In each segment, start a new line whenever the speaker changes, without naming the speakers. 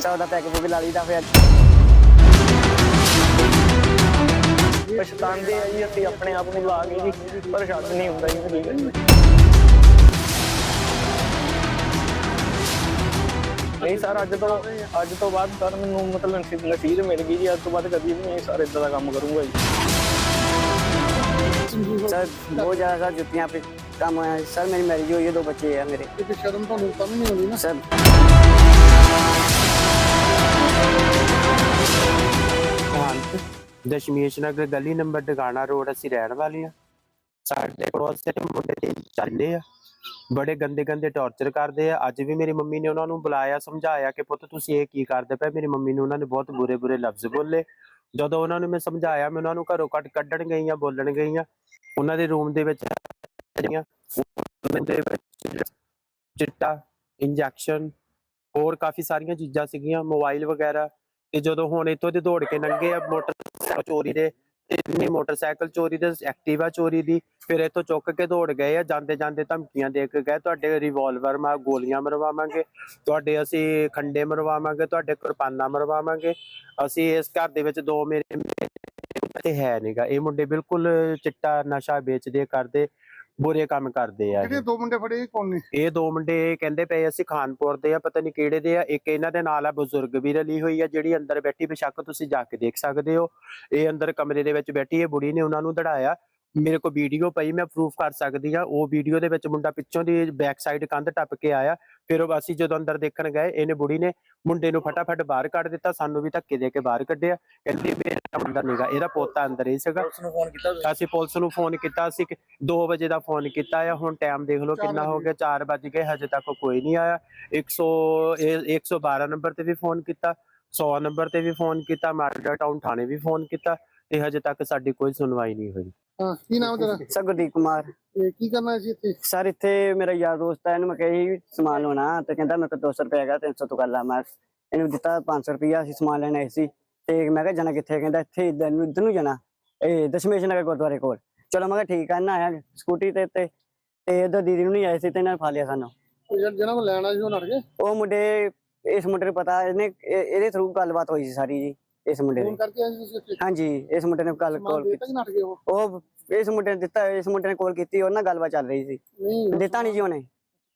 ਸੌ ਦਾ pack book ਲਾ ਲਈਦਾ ਫਿਰ
ਪਛਤਾਉਂਦੇ ਆ ਜੀ ਅਸੀਂ ਆਪਣੇ ਆਪ ਨੂੰ ਲਾ ਕੇ ਜੀ ਪਰ ਛੱਡ ਨਹੀਂ ਹੁੰਦਾ ਜੀ ਨਹੀਂ ਸਰ ਅੱਜ ਤੋਂ ਅੱਜ ਤੋਂ ਬਾਅਦ ਸਰ ਮੈਨੂੰ ਮਤਲਬ ਨਸੀ- ਨਸੀਹਤ ਮਿਲ ਗਈ ਜੀ ਅੱਜ ਤੋਂ ਬਾਅਦ ਕਦੀ ਵੀ ਨਹੀਂ ਸਰ ਇਦਾਂ ਦਾ ਕੰਮ ਕਰੂੰਗਾ ਜੀ।
ਸਰ ਬਹੁਤ ਜ਼ਿਆਦਾ ਸਰ ਜੁੱਤੀਆਂ पे ਕੰਮ ਆਇਆ ਸਰ ਮੇਰੀ ਮੈਰਿਜ ਹੋਈ ਹੈ ਦੋ ਬੱਚੇ ਆ ਮੇਰੇ।
ਕਿ ਸ਼ਰਮ ਤੁਹਾਨੂੰ ਤਾਂ ਵੀ ਨਹੀਂ ਆਉਂਦੀ ਨਾ।
ਸਰ
ਦਸ਼ਮੇਸ਼ ਨਗਰ ਗਲੀ ਨੰਬਰ ਡਗਾਣਾ ਰੋਡ ਅਸੀਂ ਰਹਿਣ ਵਾਲੇ ਆ ਸਾਡੇ ਕੋਲ ਸਿਰ ਮੁੰਡੇ ਤੇ ਚੱਲੇ ਆ। ਬੜੇ ਗੰਦੇ ਗੰਦੇ ਟੌਰਚਰ ਕਰਦੇ ਆ। ਅੱਜ ਵੀ ਮੇਰੀ ਮੰਮੀ ਨੇ ਉਹਨਾਂ ਨੂੰ ਬੁਲਾਇਆ, ਸਮਝਾਇਆ ਕਿ ਪੁੱਤ ਤੁਸੀਂ ਇਹ ਕੀ ਕਰਦੇ ਪਏ? ਮੇਰੀ ਮੰਮੀ ਨੂੰ ਉਹਨਾਂ ਨੇ ਬਹੁਤ ਬੁਰੇ ਬੁਰੇ ਲਫ਼ਜ਼ ਬੋਲੇ। ਜਦੋਂ ਉਹਨਾਂ ਨੂੰ ਮੈਂ ਸਮਝਾਇਆ, ਮੈਂ ਉਹਨਾਂ ਨੂੰ ਘਰੋਂ ਕੱਢ ਕੱਢਣ ਗਈਆਂ ਬੋਲਣ ਗਈਆਂ ਉਹਨਾਂ ਦੇ ਰੂਮ ਦੇ ਵਿੱਚ ਚਿੱਟਾ ਇੰਜੈਕਸ਼ਨ ਹੋਰ ਕਾਫੀ ਸਾਰੀਆਂ ਚੀਜ਼ਾਂ ਸੀਗੀਆਂ, ਮੋਬਾਈਲ ਵਗੈਰਾ। ਤੇ ਜਦੋਂ ਹੁਣ ਇੱਥੋਂ ਦੇ ਦੌੜ ਕੇ ਲੰਘੇ ਆ, ਮੋਟਰ ਚੋਰੀ ਦੇ ਇੰਨੀ ਮੋਟਰਸਾਈਕਲ ਚੋਰੀ ਦੇ, ਐਕਟਿਵਾ ਚੋਰੀ ਦੀ, ਫਿਰ ਇੱਥੋਂ ਚੁੱਕ ਕੇ ਦੌੜ ਗਏ ਆ, ਜਾਂਦੇ ਜਾਂਦੇ ਧਮਕੀਆਂ ਦੇ ਕੇ ਗਏ, ਤੁਹਾਡੇ ਰਿਵਾਲਵਰ ਮਾ, ਗੋਲੀਆਂ ਮਰਵਾਵਾਂਗੇ, ਤੁਹਾਡੇ ਅਸੀਂ ਖੰਡੇ ਮਰਵਾਵਾਂਗੇ, ਤੁਹਾਡੇ ਕਿਰਪਾਨਾਂ ਮਰਵਾਵਾਂਗੇ, ਅਸੀਂ ਇਸ ਘਰ ਦੇ ਵਿੱਚ ਦੋ ਮੇਰੇ ਤੇ ਹੈ ਨਹੀਂਗਾ ਇਹ ਮੁੰਡੇ ਬਿਲਕੁਲ ਚਿੱਟਾ ਨਸ਼ਾ ਵੇਚਦੇ, ਕਰਦੇ ਬੁਰੇ ਕੰਮ ਕਰਦੇ ਆ ਇਹ।
ਜਿਹੜੇ ਦੋ ਮੁੰਡੇ ਫੜੇ ਇਹ ਕੌਣ ਨੇ?
ਇਹ ਦੋ ਮੁੰਡੇ ਕਹਿੰਦੇ ਪਏ ਅਸੀਂ ਖਾਨਪੁਰ ਦੇ ਆ ਪਤਾ ਨਹੀਂ ਕਿਹੜੇ ਦੇ ਆ। ਇੱਕ ਇਹਨਾਂ ਦੇ ਨਾਲ ਆ ਬਜ਼ੁਰਗ ਵੀ ਰਲੀ ਹੋਈ ਆ ਜਿਹੜੀ ਅੰਦਰ ਬੈਠੀ ਬੇਸ਼ੱਕ ਤੁਸੀਂ ਜਾ ਕੇ ਦੇਖ ਸਕਦੇ ਹੋ। ਇਹ ਅੰਦਰ ਕਮਰੇ ਦੇ ਵਿੱਚ ਬੈਠੀ ਇਹ ਬੁੜੀ ਨੇ ਉਹਨਾਂ ਨੂੰ ਦੜਾਇਆ। ਮੇਰੇ ਕੋਲ ਵੀਡੀਓ ਪਈ ਮੈਂ ਪ੍ਰੂਫ ਕਰ ਸਕਦੀ ਆ ਉਹ ਵੀਡੀਓ ਦੇ ਵਿੱਚ ਮੁੰਡਾ ਪਿੱਛੋਂ ਦੀ ਬੈਕ ਸਾਈਡ ਕੰਧ ਟੱਪ ਕੇ ਆਇਆ। ਫਿਰ ਉਹ ਅਸੀਂ ਜਦੋਂ ਅੰਦਰ ਦੇਖਣ ਗਏ ਇਹਨੇ ਬੁੜੀ ਨੇ ਮੁੰਡੇ ਨੂੰ ਫਟਾਫਟ ਬਾਹਰ ਕੱਢ ਦਿੱਤਾ ਸਾਨੂੰ ਵੀ ਧੱਕੇ ਦੇ ਕੇ ਬਾਹਰ ਕੱਢਿਆ। ਕਹਿੰਦੀ ਮੇਰਾ ਮੁੰਡਾ ਨੀਗਾ ਇਹਦਾ ਪੋਤਾ ਅੰਦਰ ਹੀ ਸੀਗਾ।
ਨੂੰ ਫੋਨ ਕੀਤਾ
ਅਸੀਂ ਪੁਲਿਸ ਨੂੰ ਫੋਨ ਕੀਤਾ ਸੀ 2 ਵਜੇ ਦਾ ਫੋਨ ਕੀਤਾ ਆ ਹੁਣ ਟਾਈਮ ਦੇਖ ਲਓ ਕਿੰਨਾ ਹੋ। ਗਿਆ 4 ਵੱਜ ਗਏ ਹਜੇ ਤੱਕ ਕੋਈ ਨਹੀਂ ਆਇਆ। 100 ਇਹ 112 ਨੰਬਰ ਤੇ ਵੀ ਫੋਨ ਕੀਤਾ 100 ਨੰਬਰ ਤੇ ਵੀ ਫੋਨ ਕੀਤਾ ਮਾਰਡਾ ਟਾਊਨ ਥਾਣੇ ਵੀ ਫੋਨ ਕੀਤਾ ਤੇ ਹਜੇ ਤੱਕ ਸਾਡੀ ਕੋਈ ਸੁਣਵਾਈ ਨਹੀਂ ਹੋਈ।
ਹਾਂ ਕੀ ਨਾਮ ਤੇਰਾ?
ਸਰ ਗੁਰਦੀਪ ਕੁਮਾਰ।
ਇਹ ਕੀ ਕਰਨਾ ਸੀ ਇੱਥੇ?
ਸਰ ਇੱਥੇ ਮੇਰਾ ਯਾਰ ਦੋਸਤ ਹੈ ਇਹਨੂੰ ਮੈਂ ਕਹੀ ਸਮਾਨ ਲੈਣਾ ਤੇ ਕਹਿੰਦਾ ਮੇਰੇ ਕੋਲ 200 ਰੁਪਏ ਹੈਗਾ 300 ਤੋਂ ਕਰ ਲਾ ਮੈਂ ਇਹਨੂੰ ਦਿੱਤਾ 500 ਰੁਪਇਆ ਅਸੀਂ ਸਮਾਨ ਲੈਣ ਆਏ ਸੀ। ਤੇ ਮੈਂ ਕਿਹਾ ਜਾਣਾ ਕਿੱਥੇ? ਕਹਿੰਦਾ ਇੱਥੇ ਇੱਧਰ ਨੂੰ ਇੱਧਰ ਨੂੰ ਜਾਣਾ ਇਹ ਦਸ਼ਮੇਸ਼ ਨਗਰ ਗੁਰਦੁਆਰੇ ਕੋਲ। ਚਲੋ ਮੈਂ ਕਿਹਾ ਠੀਕ ਆ ਨਾ ਆਇਆ ਸਕੂਟੀ ਤੇ ਤੇ ਤੇ ਉਧਰ ਦੀਦੀ ਨੂੰ ਨਹੀਂ ਆਏ ਸੀ ਤੇ ਇਹਨਾਂ ਨੇ ਫਾ ਲਿਆ ਸਾਨੂੰ।
ਜਿਹਨਾਂ ਕੋਲ ਲੈਣਾ ਸੀ ਉਹ ਨੜ ਗਏ?
ਉਹ ਮੁੰਡੇ ਇਸ ਮੁੰਡੇ ਨੂੰ ਪਤਾ ਇਹਨੇ ਇਹ- ਇਹਦੇ ਥਰੂ ਗੱਲਬਾਤ ਹੋਈ ਸੀ ਸਾਰੀ ਜੀ ਇਸ ਮੁੰਡੇ
ਫੋਨ
ਨੇ
ਕਰਕੇ ਆਏ ਸੀ ਤੁਸੀਂ ਇੱਥੇ
ਹਾਂਜੀ ਇਸ ਮੁੰਡੇ ਨੇ ਕੱਲ
ਸਮਾਨ
ਕਾਲ
ਦੇ
ਕੀਤੀ
ਤੱਕ ਨੜ ਗਏ ਉਹ?
ਉਹ ਇਸ ਮੁੰਡੇ ਨੇ ਦਿੱਤਾ ਇਸ ਮੁੰਡੇ ਨੇ ਕਾਲ ਕੀਤੀ ਉਹਨਾਂ ਨਾਲ ਗੱਲਬਾਤ ਚੱਲ ਰਹੀ ਸੀ।
ਨਹੀਂ।
ਦਿੱਤਾ ਨਹੀਂ ਜੀ ਉਹਨੇ।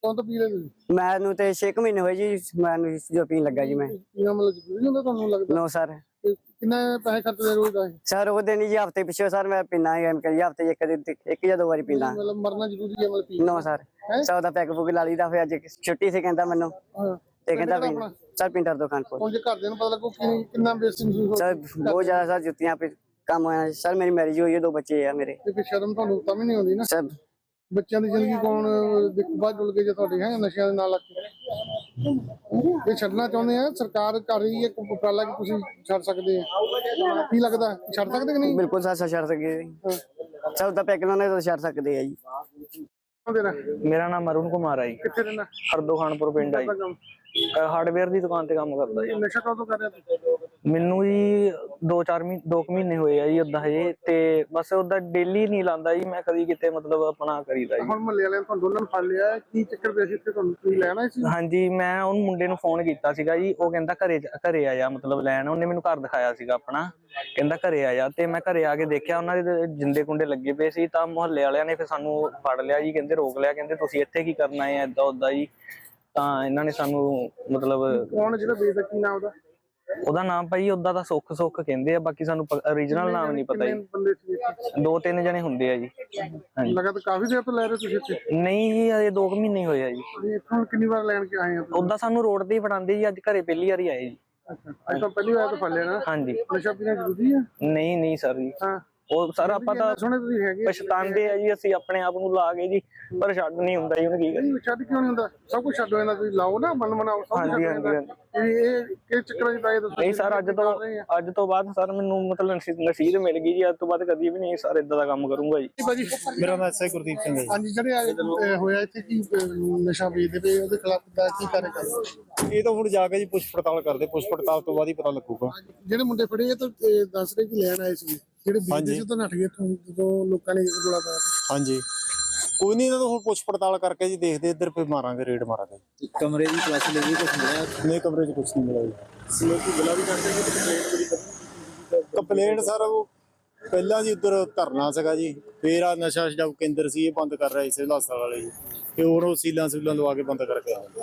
ਕੌਣ ਤੋਂ ਪੀ ਰਹੇ ਤੁਸੀਂ?
ਮੈਨੂੰ ਤੇ 6 ਮਹੀਨੇ ਹੋਏ ਜੀ ਮੈਨੂੰ ਜੋ ਪੀਣ ਲੱਗਾ ਜੀ ਮੈਂ।
ਪੀਣਾ ਮਤਲਬ ਜ਼ਰੂਰੀ ਹੁੰਦਾ ਤੁਹਾਨੂੰ ਲੱਗਦਾ?
No sir.
ਤੇ ਕਿੰਨੇ ਪੈਸੇ ਖਰਚਦੇ ਰੋਜ਼ ਦਾ ਇਹ?
ਸਰ ਉਹ ਦਿਨ ਜੀ ਹਫ਼ਤੇ ਪਿੱਛੇ ਸਰ ਮੈਂ ਪੀਣਾ ਹੈ ਮੈਂ ਕਹੀ ਹਫ਼ਤੇ ਇੱਕ ਦਿਨ ਇੱਕ ਜਾਂ ਦੋ ਵਾਰੀ ਪੀਣਾ
ਮਤਲਬ ਮਰਨਾ ਜ਼ਰੂਰੀ ਹੈ ਮਤਲਬ ਪੀ
ਨੋ ਸਰ।
ਹੈਂ?
ਸੌ ਦਾ ਪੈਕ ਬੁੱਕ ਲਾ ਲਈਦਾ ਫਿਰ ਅੱਜ ਛੁੱਟੀ ਸੀ ਕਹਿੰਦਾ ਮੈਨੂੰ।
ਹਾਂ।
ਤੇ ਕਹਿੰਦਾ ਵੀ
ਆਪਣਾ?
ਸਰ ਪਿੰਡਰ ਦੁਕਾਨਪੁਰ
ਹੁਣ ਜੇ ਘਰਦਿਆਂ ਨੂੰ ਪਤਾ ਲੱਗੂ ਕਿ ਕਿੰਨਾ ਬੇਇੱਜ਼ਤੀ ਮਹਿਸੂਸ
ਸਰ ਬਹੁਤ ਜ਼ਿਆਦਾ ਸਰ ਜੁੱਤੀਆਂ पे ਕੰਮ ਆਇਆ ਸਰ ਮੇਰੀ ਮੈਰਿਜ ਹੋਈ ਹੈ ਦੋ ਬੱਚੇ ਆ ਮੇਰੇ।
ਤੇ ਫਿਰ ਸ਼ਰਮ ਤੁਹਾਨੂੰ ਤਾਂ ਵੀ ਨਹੀਂ ਆਉਂਦੀ ਨਾ?
ਸਰ
ਬੱਚਿਆਂ ਦੀ ਜ਼ਿੰਦਗੀ ਕੌਣ ਦੇਖੋ ਬਾਅਦ ਜੁੜ ਕੇ ਜੇ ਤੁਹਾਡੇ ਹੈ ਨਸ਼ਿਆਂ ਦੇ ਨਾਲ ਲੱਗ ਕੇ। ਇਹ ਛੱਡਣਾ ਚਾਹੁੰਦੇ ਆ ਸਰਕਾਰ ਕਰ ਰਹੀ ਹੈ ਇੱਕ ਉਪਰਾਲਾ ਕਿ ਤੁਸੀਂ ਛੱਡ ਸਕਦੇ ਆ। ਕੀ ਲੱਗਦਾ ਛੱਡ ਸਕਦੇ ਕਿ ਨਹੀਂ?
ਬਿਲਕੁਲ ਸਰ ਛੱਡ ਸਕਦੇ ਸਰ ਦਾ ਪੈਕ ਲਾਉਣਾ ਤਾਂ ਛੱਡ ਸਕਦੇ ਆ ਜੀ।
ਹਾਂ
ਮੇਰਾ ਨਾਮ ਅਰੁਣ ਕੁਮਾਰ ਹੈ ਜੀ।
ਕਿੱਥੇ ਰਹਿਣਾ
ਹਰਦੋ ਖਾਨਪੁਰ ਪਿੰਡ ਆ ਜੀ।
ਕੰਮ?
ਹਾਰਡਵੇਅਰ ਦੀ ਦੁਕਾਨ ਤੇ ਕੰਮ ਕਰਦਾ ਜੀ।
ਨਸ਼ਾ ਕਦੋਂ ਕਰ ਰਿਹਾ ਤੂੰ?
ਮੈਨੂੰ ਜੀ 2-4 ਮਹੀਨੇ 2 ਮਹੀਨੇ ਹੋਏ ਆ ਜੀ ਉਦਾਂ ਹਜੇ ਤੇ ਬਸ ਉਦਾਂ ਡੇਲੀ ਨਹੀਂ ਲਾਂਦਾ ਜੀ ਮੈਂ ਕਦੀ ਕਿਤੇ ਮਤਲਬ ਆਪਣਾ ਕਰੀਦਾ ਜੀ।
ਹੁਣ ਮੱਲੇ ਵਾਲਿਆਂ ਨੇ ਤੁਹਾਨੂੰ ਦੋਨਾਂ ਨੂੰ ਫੜ ਲਿਆ। ਕੀ ਚੱਕਰ ਪਿਆ ਸੀ ਇੱਥੇ ਤੁਹਾਨੂੰ? ਤੁਸੀਂ ਲੈਣਾ ਸੀ?
ਹਾਂਜੀ ਮੈਂ ਉਹਨੂੰ ਮੁੰਡੇ ਨੂੰ ਫੋਨ ਕੀਤਾ ਸੀਗਾ ਜੀ ਉਹ ਕਹਿੰਦਾ ਘਰੇ ਘਰੇ ਆ ਜਾ ਮਤਲਬ ਲੈਣ ਉਹਨੇ ਮੈਨੂੰ ਘਰ ਦਿਖਾਇਆ ਸੀਗਾ ਆਪਣਾ ਕਹਿੰਦਾ ਘਰੇ ਆ ਜਾ ਤੇ ਮੈਂ ਘਰੇ ਆ ਕੇ ਦੇਖਿਆ ਉਹਨਾਂ ਦੇ ਜਿੰਦੇ ਕੁੰਡੇ ਲੱਗੇ ਪਏ ਸੀ ਤਾਂ ਮੁਹੱਲੇ ਵਾਲਿਆਂ ਨੇ ਫਿਰ ਸਾਨੂੰ ਫੜ ਲਿਆ ਜੀ ਕਹਿੰਦੇ ਰੋਕ ਲਿਆ ਕਹਿੰਦੇ ਤੁਸੀਂ ਇੱਥੇ ਕੀ ਕਰਨਾ ਹੈ ਏਦਾਂ ਉਦਾਂ ਜੀ ਤਾਂ ਇਹਨਾਂ ਨੇ ਸਾਨੂੰ ਮਤਲਬ
ਕੌਣ ਜਿਹੜਾ ਵੇਚਦਾ ਕੀ ਨਾਮ ਉਹਦਾ?
ਉਹਦਾ ਨਾਮ ਭਾਈ ਉਹਦਾ ਤਾਂ ਸੁੱਖ ਸੁੱਖ ਕਹਿੰਦੇ ਆ ਬਾਕੀ ਸਾਨੂੰ origignal ਨਾਮ ਨਹੀਂ ਪਤਾ ਜੀ।
ਬੰਦੇ ਸੀ ਇੱਥੇ?
ਦੋ ਤਿੰਨ ਜਣੇ ਹੁੰਦੇ ਆ ਜੀ। ਹਾਂਜੀ।
ਲਗਾਤਾਰ ਕਾਫੀ ਦੇਰ ਤੋਂ ਲੈ ਰਹੇ ਤੁਸੀਂ ਇੱਥੇ?
ਨਹੀਂ ਜੀ ਹਜੇ 2 ਮਹੀਨੇ ਹੀ ਹੋਏ ਆ ਜੀ।
ਤੁਸੀਂ ਇੱਥੋਂ ਕਿੰਨੀ ਵਾਰ ਲੈਣ ਕੇ ਆਏ ਹੋ?
ਉਦਾਂ ਸਾਨੂੰ ਰੋਡ ਤੇ ਹੀ ਫੜਾਉਂਦੇ ਜੀ ਅੱਜ ਘਰੇ ਪਹਿਲੀ ਵਾਰੀ ਆਏ ਜੀ।
ਅੱਛਾ ਅੱਜ ਤਾਂ ਪਹਿਲੀ ਵਾਰ ਤਾਂ ਫੜ ਨਾ।
ਹਾਂਜੀ।
ਨਸ਼ਾ ਪੀਣਾ ਜ਼ਰੂਰੀ ਹੈ
ਨਹੀਂ ਨਹੀਂ ਸਰ ਜੀ।
ਹਾਂ।
ਉਹ ਸਰ ਆਪਾਂ ਤਾਂ
ਸੁਣੇ ਤੁਸੀਂ ਹੈਗੇ
ਪਛਤਾਉਂਦੇ ਆ ਜੀ ਅਸੀਂ ਆਪਣੇ ਆਪ ਨੂੰ ਲਾ ਕੇ ਜੀ ਪਰ ਛੱਡ ਨਹੀਂ ਹੁੰਦਾ ਜੀ ਹੁਣ ਕੀ ਕਰੀਏ।
ਨਹੀਂ ਛੱਡ ਕਿਉਂ ਨਹੀਂ ਹੁੰਦਾ? ਸਭ ਕੁਝ ਛੱਡ ਜਾਂਦਾ ਤੁਸੀਂ ਲਾਓ ਨਾ ਮਨ ਬਣਾਓ ਸਭ ਕੁਝ
ਹਾਂਜੀ,
ਛੱਡ
ਹਾਂਜੀ,
ਜਾਂਦਾ ਇਹ ਇਹ ਕਿਸ ਚੱਕਰਾਂ 'ਚ ਪੈ ਗਏ ਤੁਸੀਂ
ਨਹੀਂ ਸਰ ਅੱਜ ਤੋਂ ਅੱਜ ਤੋਂ ਬਾਅਦ ਸਰ ਮੈਨੂੰ ਮਤਲਬ ਨਸੀ- ਨਸੀਹਤ ਮਿਲ ਗਈ ਜੀ ਅੱਜ ਤੋਂ ਬਾਅਦ ਕਦੀ ਵੀ ਨਹੀਂ ਸਰ ਇਦਾਂ ਦਾ ਕੰਮ ਕਰੂੰਗਾ ਜੀ।
ਭਾਜੀ
ਮੇਰਾ ਨਾਮ ਐਸਆਈ ਗੁਰਦੀਪ ਸਿੰਘ ਹੈ ਜੀ।
ਹਾਂਜੀ ਜਿਹੜੇ ਹੋਇਆ ਇੱਥੇ ਕੀ ਨਸ਼ਾ ਵੇਚਦੇ ਪਏ ਉਹਦੇ ਖਿਲਾਫ ਦਾ ਕੀ ਕਾਰਜ ਕਰਦੇ
ਇਹ ਤਾਂ ਹੁਣ ਜਾ ਕੇ ਜੀ ਪੁੱਛ ਪੜਤਾਲ ਕਰਦੇ ਪੁੱਛ ਪੜਤਾਲ ਤੋਂ ਬਾਅਦ ਹੀ ਪਤਾ ਲੱਗੂਗਾ।
ਜਿਹੜੇ ਮੁੰਡੇ ਫੜੇ ਇਹ ਤਾਂ ਦੱਸ ਰਹੇ ਕਿ ਲੈਣ ਆਏ ਸੀ ਜਿਹੜੇ ਵੇਚਦੇ ਸੀ ਉਹ ਤਾਂ ਨੱਠ ਗਏ ਇੱਥੋਂ ਜਦੋਂ ਲੋਕਾਂ ਨੇ ਰੋਲਾ ਪਾਇਆ
ਹਾਂਜੀ। ਕੋਈ ਨਹੀਂ ਇਹਨਾਂ ਤੋਂ ਹੁਣ ਪੁੱਛ ਪੜਤਾਲ ਕਰਕੇ ਜੀ ਦੇਖਦੇ ਇੱਧਰ ਫਿਰ ਮਾਰਾਂਗੇ ਰੇਡ ਮਾਰਾਂਗੇ।
ਕਮਰੇ ਦੀ ਤਲਾਸ਼ੀ ਲਈ ਕੁਝ ਮਿਲਿਆ?
ਨਹੀਂ ਕਮਰੇ 'ਚ ਕੁਝ ਨਹੀਂ ਮਿਲਿਆ ਜੀ।
ਲੋਕੀ ਬੁਲਾ ਵੀ ਕਰਦੇ ਕਿ ਕੰਪਲੇਂਟ ਕਰੀ
ਕੰਪਲੇਂਟ ਸਰ ਉਹ ਪਹਿਲਾਂ ਜੀ ਉੱਧਰ ਧਰਨਾ ਸੀਗਾ ਜੀ ਫੇਰ ਆ ਨਸ਼ਾ ਛਡਾਊ ਕੇਂਦਰ ਸੀ ਇਹ ਬੰਦ ਕਰ ਰਹੇ ਸਿਵਲ ਹਸਪਤਾਲ ਵਾਲੇ ਜੀ। ਤੇ ਹੁਣ ਉਹ ਸੀਲਾਂ ਸੂਲਾਂ ਲਵਾ ਕੇ ਬੰਦ ਕਰਕੇ ਆਉਂਦੇ